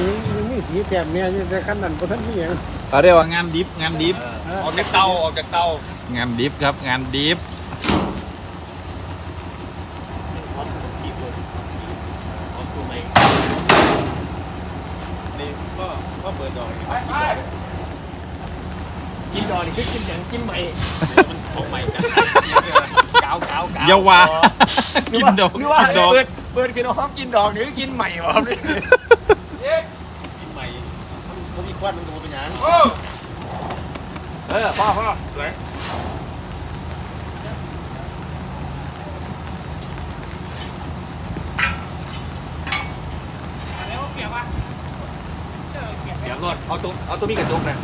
นี้ยังมีสีแต้มเนี่ยแต่ขั้นนั้นบ่ทันมีหยังเขาเรียกว่างานดิฟงานดิฟออกจากเตาออกจากเตางานดิฟครับ งานดิฟนี่ก็ก็เปิดดอกไปไปกินดอกนี่คือกินอย่างกินใหม่มันของใหม่กันกาวกาวกาวอยาวากินดอกนึกว่ากินดอก เปิดเปิดกินห้องกินดอกหรือกินใหม่วะครับนี่กินใหม่ บ่มีควันมันก็บ่เป็นหยังเออพ่อพ่อสวยเสียงรถเอาตัวเอาตัวนี้กระจกนะ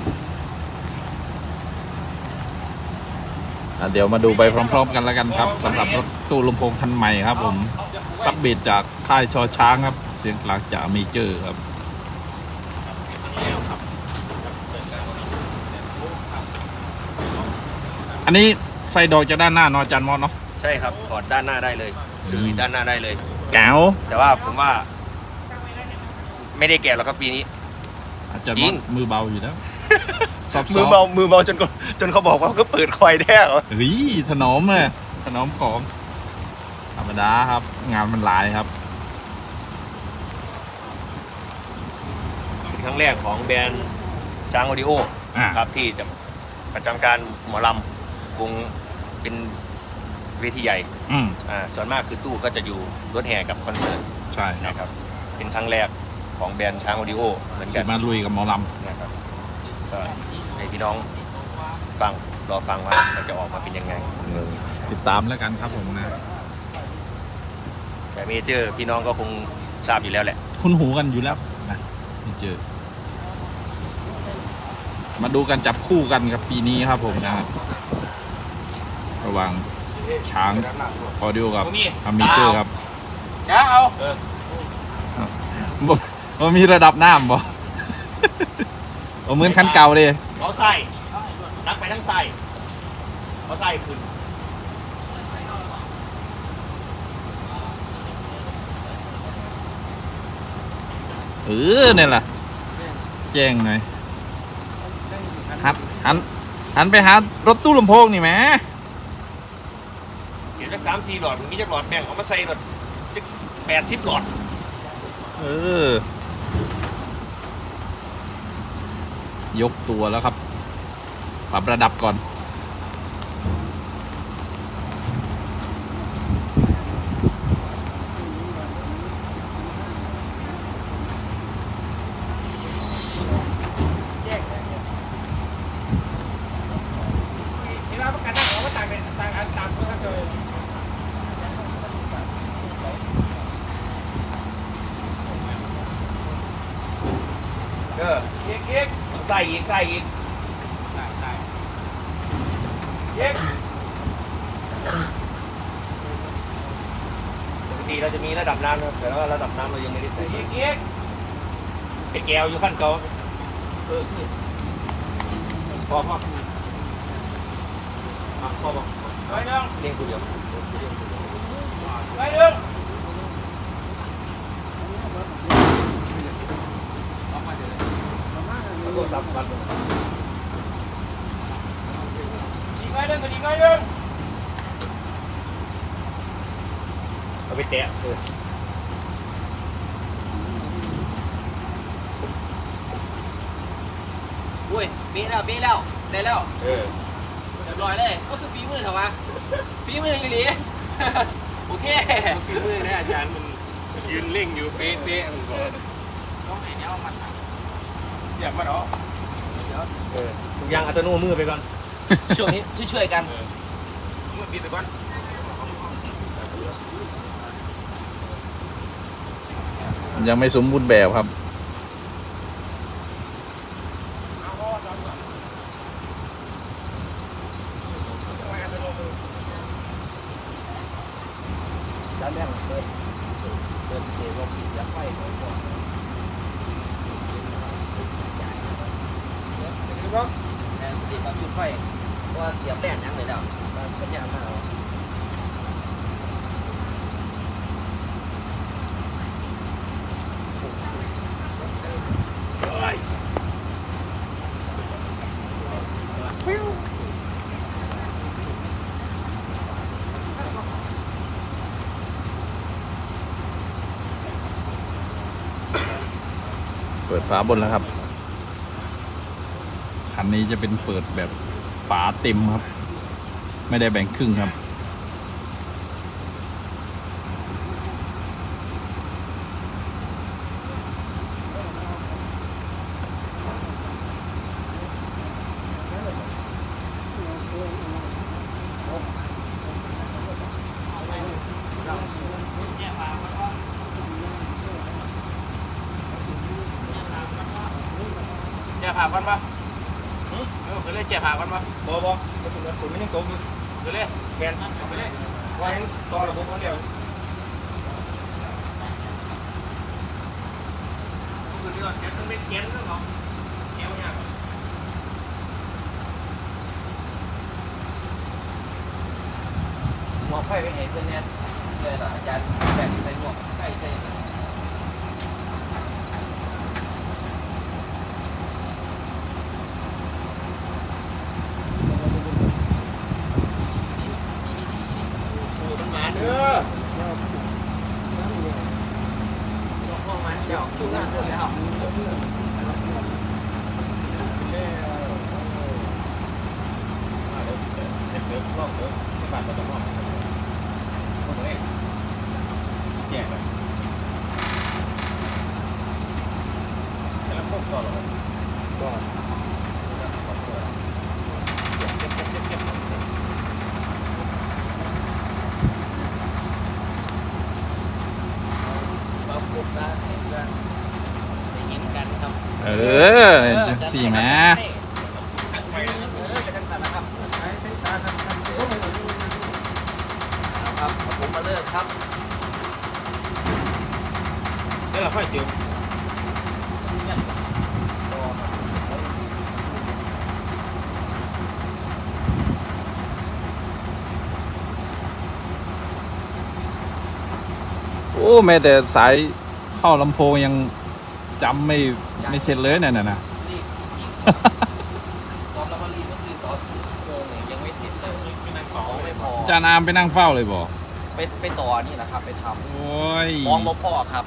อะเดี๋ยวมาดูไปพร้อม ๆ กันแล้วกันครับสำหรับรถตู้ลำโพงคันใหม่ครับผมซับเบดจากค่ายชอช้างครับ เสียงกลางจากเมเจอร์ครับ อันนี้ใส่ดอกจากด้านหน้าเนอะอาจารย์มอสเนาะใช่ครับถอดด้านหน้าได้เลยสื่อด้านหน้าได้เลย แก้วแต่ว่าผมว่า ไม่ได้แก่หรอกครับปีนี้ อาจารย์จริมอสงมือเบาอยู่แล้วซอฟต์มือเบามือเบาจนก็จนเขาบอกว่าก็เปิดคอยแท้เหรอเฮ้ยถนอมเลยถนอมของธรรมดาครับ งานมันหลายครับ เป็นครั้งแรกของแบรนด์ช้างออดิโออ่า ครับที่จะประจำการหมอลำ วงเป็นเวทีใหญ่อืมอ่าส่วนมากคือตู้ก็จะอยู่รถแห่กับคอนเสิร์ตใช่ครับนะครับ เป็นครั้งแรกของแบรนด์ช้างออดิโอเหมือนกัที่นมาลุยกับหมอลนะครับก็ให้พี่น้องฟังรอฟังว่ามันจะออกมาเป็นยังไงำติดตามแล้วกันครับผมนะ แต่เมเจอร์พี่น้องก็คงทราบอยู่แล้วแหละ คุ้นหูกันอยู่แล้วนะไม่เจอ มาดูกันจับคู่กันกับปีนี้ครับผมนะครับ ระหว่างช้างออดิโอกับอามิเจอร์ครับจ้าเอาบ่บ่มีระดับน้ำบ่บ่เหมือนคันเก่าเลยเอาใส่นักไปทั้งใส่เอาใส่ขึ้นเออเนี่ยแหละแจ้งหน่อยหันหันหันไปหารถตู้ลำโพงนี่แหมเดี๋ยวจัก สามสี่หลอดมีจักหลอดแบ่งเอามาใส่หลอดจักแปดสิบหลอด เออ ยกตัวแล้วครับ ปรับระดับก่อน เวลาประกันได้เขาก็ต่างกันต่างกันต่างคนกันเลย เอออีก อีกใส่อีกใส่อีกเย็กปกติเราจะมีระดับน้ำนะครับแต่ว่าระดับน้ำเรายังไม่ได้ใส่อีกอีกเป็นแก้วอยู่ขั้นเก่าเออนี่พอพออะพอพอไปหนึ่งเลี้ยงกูเดียวไปหนึ่งแล้วก็ซับมันอี กไปหนึ่งก็อีกไปหนึ่งเอาไปแตะเอออุ้ยปีแล้วปีแล้วได้แล้วเออเรียบร้อยเลยก็คือฝีมือเถอะวะฝีมืออีหลีโอเคฝีมือนะอาจารย์มันยืนเร่งอยู่เป๊ะเป๊ะๆผมบอกต้องให้แนวมัน เสียบมาเนาะเออทุกอย่างอัตโนมือไปก่อน ช่วงนี้ช่วยๆกันมือปิดไปก่อนยังไม่สมบูรณ์แบบครับด้านแรกเดินเดินเทว่าผีจะไฟก่อน ค่อยว่าเสียแป้นยังเลยเดาเป็นยากมากเปิดฝาบนแล้วครับคันนี้จะเป็นเปิดแบบ ฝาเต็มครับ ไม่ได้แบ่งครึ่งครับแก้ผ่าก่อนปะ อคือเลยแก้ผ่าก่อนปะบอบอก็ถึงฝนไม่ยังตกอยู่คือเลยแมนไปเลยว่ายังต่อระบบคนเดียวคือเรื่องแกต้องเป็นแกนเรื่องของแกไม่ยากหมวกไฟไปเห็นเพื่อนเนี่ยเลยเหรออาจารย์แบ่งใส่หมวกใส่ใส่เลย เออ ห้องมันเดี๋ยวดูงานคนแล้ว เจ็บเยอะรอบเยอะที่บ้านเราต้องรอบรอบเลย แย่เลยจะรับพวกต่อหรอก็มาปลุกซะเห็นกันได้เห็นกันครับเออจังสี่แหมเออจะนะครับผมมาเลิกครับ แล้วเราค่อยเจอโอ้แม้แต่สายเข้าลำโพงยังจำไม่ไม่เสร็จเลยน่ะน่ะนะ รีบยิงตอนเรามารีบก็คือตอนโมงเนี่ยยังไม่เสร็จเลยไม่นั่งขต่อองเลไม่ยพอ จานอามไปนั่งเฝ้าเลยบอก ไปไปต่อนี่แหละครับ ไปทโอ้ยำฟ้องบ่พ่อครับ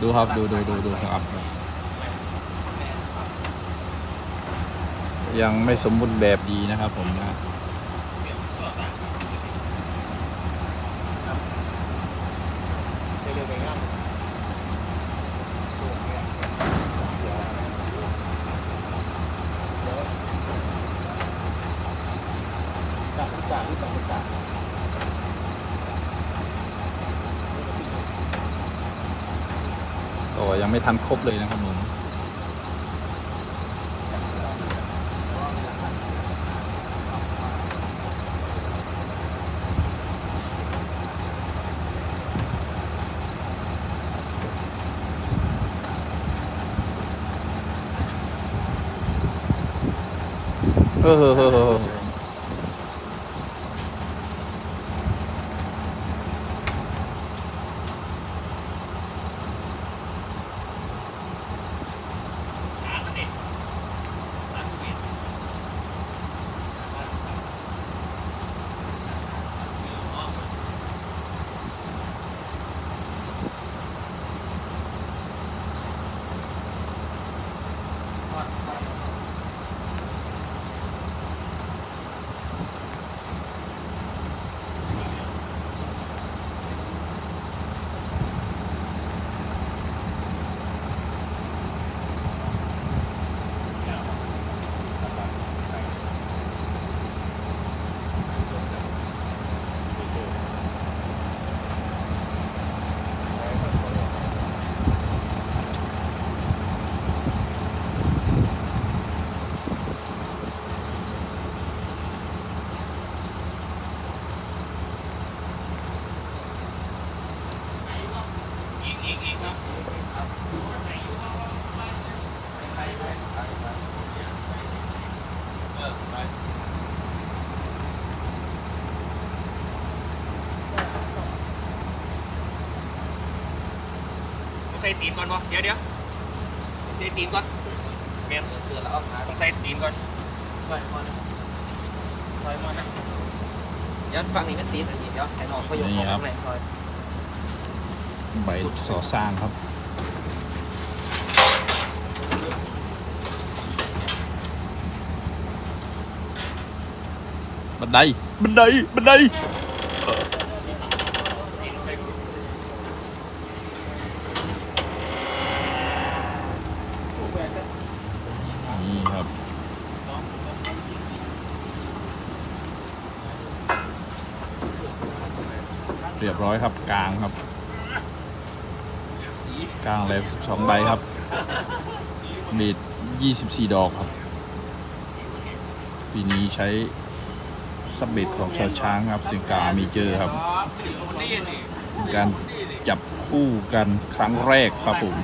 ดูครับ ดูดูดูดูครับ ยังไม่สมบูรณ์แบบดีนะครับผมนะเร็วๆไปง่ายจากจากที่จากจาก ยังไม่ทันครบเลยนะครับผมเออ ใส่ตีนก่อนบ่เดี๋ยวเดี๋ยวใส่ตีนก่อนแมนเกือแล้วเอาขาต้องใส่ตีนก่อนปล่อยมันปล่อยมันนะเดี๋ยวฝั่งนี้มันตีนอันนี้เดี๋ยวไอ้น้องก็ยกของข้างในซอยใบสอสร้างครับบันไดบันไดบันได เรียบร้อยครับกลางครับกลางเลย12ใบครับมีด24ดอกครับ ปีนี้ใช้สับเบ็ดของชาวช้างครับสิงกามีเจอครับ การจับคู่กันครั้งแรกครับผม